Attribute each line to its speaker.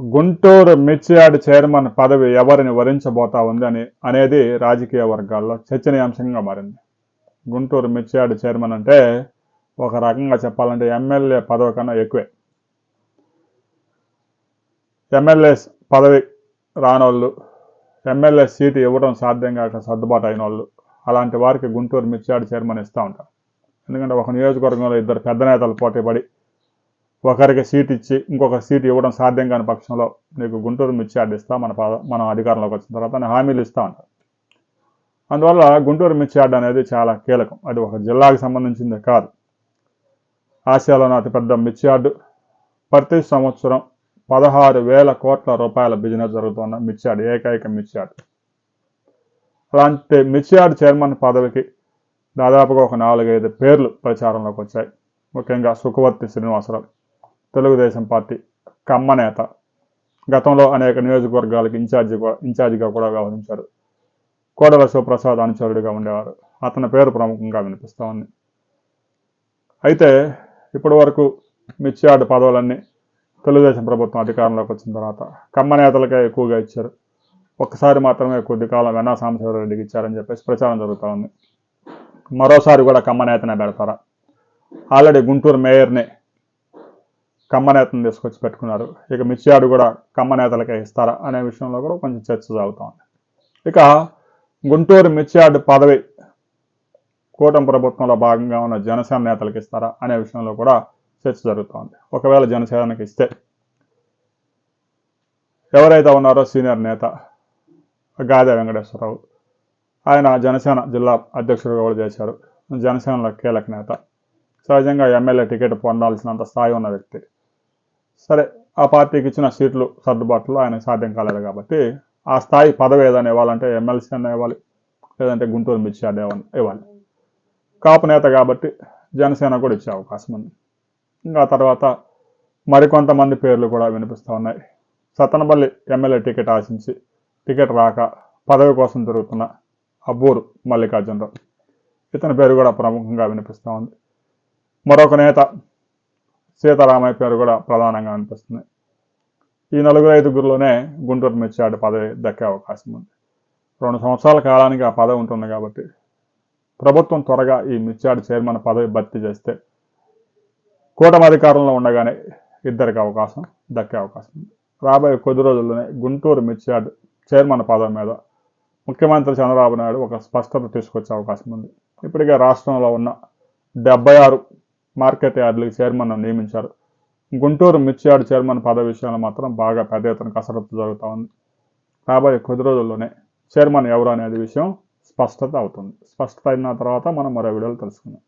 Speaker 1: Guntur మిర్చియార్డ్ chairman పదవి ఎవరిని వరించబోతా ఉంది అని అనేది రాజకీయ వర్గాల్లో చర్చనీయాంశంగా మారింది. గుంటూరు మిర్చియార్డ్ చైర్మన్ అంటే ఒక రకంగా చెప్పాలంటే ఎమ్మెల్యే పదవి కన్నా ఎక్కువే. ఎమ్మెల్యే పదవి రానోళ్ళు ఎమ్మెల్యే సీటు ఇవ్వడం సాధ్యం కాక సర్దుబాటు అయిన వాళ్ళు అలాంటి వారికి గుంటూరు మిర్చియార్డ్ చైర్మన్ ఇస్తూ ఉంటారు. ఎందుకంటే ఒక నియోజకవర్గంలో ఇద్దరు పెద్ద నేతలు పోటీపడి ఒకరికి సీట్ ఇచ్చి ఇంకొక సీట్ ఇవ్వడం సాధ్యం కాని పక్షంలో నీకు గుంటూరు మిర్చి ఇస్తా మన పద- మనం అధికారంలోకి వచ్చిన తర్వాత హామీలు ఇస్తా ఉంటారు అందువల్ల గుంటూరు మిర్చి యార్డ్ అనేది చాలా కీలకం. అది ఒక జిల్లాకు సంబంధించింది కాదు. ఆసియాలోని అతిపెద్ద మిర్చి యార్డు ప్రతి సంవత్సరం పదహారు వేల కోట్ల రూపాయల బిజినెస్ జరుగుతున్న మిర్చి మిర్చియార్డ్ ఏకైక మిర్చి మిర్చియార్డ్ అలాంటి మిర్చియార్డ్ చైర్మన్ పదవికి దాదాపుగా ఒక నాలుగైదు పేర్లు ప్రచారంలోకి వచ్చాయి. ముఖ్యంగా సుఖవర్తి శ్రీనివాసరావు. తెలుగుదేశం పార్టీ కమ్మ నేత గతంలో అనేక నియోజకవర్గాలకు ఇన్ఛార్జి ఇన్ఛార్జిగా కూడా వ్యవహరించారు. కోడల శివప్రసాద్ అనుచరుడిగా ఉండేవారు. అతని పేరు ప్రముఖంగా వినిపిస్తూ ఉంది. అయితే ఇప్పటి వరకు మిర్చియార్డ్ పదవులన్నీ తెలుగుదేశం ప్రభుత్వం అధికారంలోకి వచ్చిన తర్వాత కమ్మ నేతలకే ఎక్కువగా ఇచ్చారు. ఒక్కసారి మాత్రమే కొద్ది కాలం వెన్నా సాంబశివరెడ్డికి ఇచ్చారని చెప్పేసి ప్రచారం జరుగుతూ ఉంది. మరోసారి కూడా కమ్మ నేతనే పెడతారా? ఆల్రెడీ గుంటూరు మేయర్ని కమ్మ నేతను తీసుకొచ్చి పెట్టుకున్నారు. ఇక మిర్చియాడు కూడా కమ్మ నేతలకే ఇస్తారా అనే విషయంలో కూడా కొంచెం చర్చ సాగుతోంది ఇక గుంటూరు మిర్చియాడు పదవి కూటమి ప్రభుత్వంలో భాగంగా ఉన్న జనసేన నేతలకు ఇస్తారా అనే విషయంలో కూడా చర్చ జరుగుతోంది ఒకవేళ జనసేనకి ఇస్తే ఎవరైతే ఉన్నారో సీనియర్ నేత గాదే వెంకటేశ్వరరావు. ఆయన జనసేన జిల్లా అధ్యక్షుడిగా కూడా చేశారు. జనసేనలో కీలక నేత. సహజంగా ఎమ్మెల్యే టికెట్ పొందాల్సినంత స్థాయి ఉన్న వ్యక్తి. సరే ఆ పార్టీకి ఇచ్చిన సీట్లు సర్దుబాట్లు ఆయన సాధ్యం కాలేదు కాబట్టి ఆ స్థాయి పదవి ఏదైనా ఇవ్వాలంటే ఎమ్మెల్సీ అన్న ఇవ్వాలి లేదంటే గుంటూరు మిర్చి అడ్డ ఇవ్వాలి. కాపు నేత కాబట్టి జనసేన కూడా ఇచ్చే అవకాశం ఉంది. ఇంకా తర్వాత మరికొంతమంది పేర్లు కూడా వినిపిస్తూ ఉన్నాయి. సత్తనపల్లి ఎమ్మెల్యే టికెట్ ఆశించి టికెట్ రాక పదవి కోసం తిరుగుతున్న అబ్బూరు మల్లికార్జునరావు. ఇతని పేరు కూడా ప్రముఖంగా వినిపిస్తూ ఉంది. మరొక నేత సీతారామయ్య పేరు కూడా ప్రధానంగా అనిపిస్తుంది. ఈ నలుగురు ఐదుగురిలోనే గుంటూరు మిర్చాడు పదవి దక్కే అవకాశం ఉంది. రెండు సంవత్సరాల కాలానికి ఆ పదవి ఉంటుంది కాబట్టి ప్రభుత్వం త్వరగా ఈ మిర్చాడు చైర్మన్ పదవి భర్తీ చేస్తే కూటమి అధికారంలో ఉండగానే ఇద్దరికి అవకాశం దక్కే అవకాశం ఉంది. రాబోయే కొద్ది రోజుల్లోనే గుంటూరు మిర్చాడ్ చైర్మన్ పదవి మీద ముఖ్యమంత్రి చంద్రబాబు నాయుడు ఒక స్పష్టత తీసుకొచ్చే అవకాశం ఉంది. ఇప్పటికే రాష్ట్రంలో ఉన్న డెబ్బై ఆరు మార్కెట్ యార్డులకు చైర్మన్ నియమించారు. గుంటూరు మిర్చియార్డ్ చైర్మన్ పదవి విషయంలో మాత్రం బాగా పెద్ద ఎత్తున కసరత్తు జరుగుతూ ఉంది. రాబోయే కొద్ది రోజుల్లోనే చైర్మన్ ఎవరు అనేది విషయం స్పష్టత అవుతుంది. స్పష్టత అయిన తర్వాత మనం మరో వీడియోలు తెలుసుకుందాం.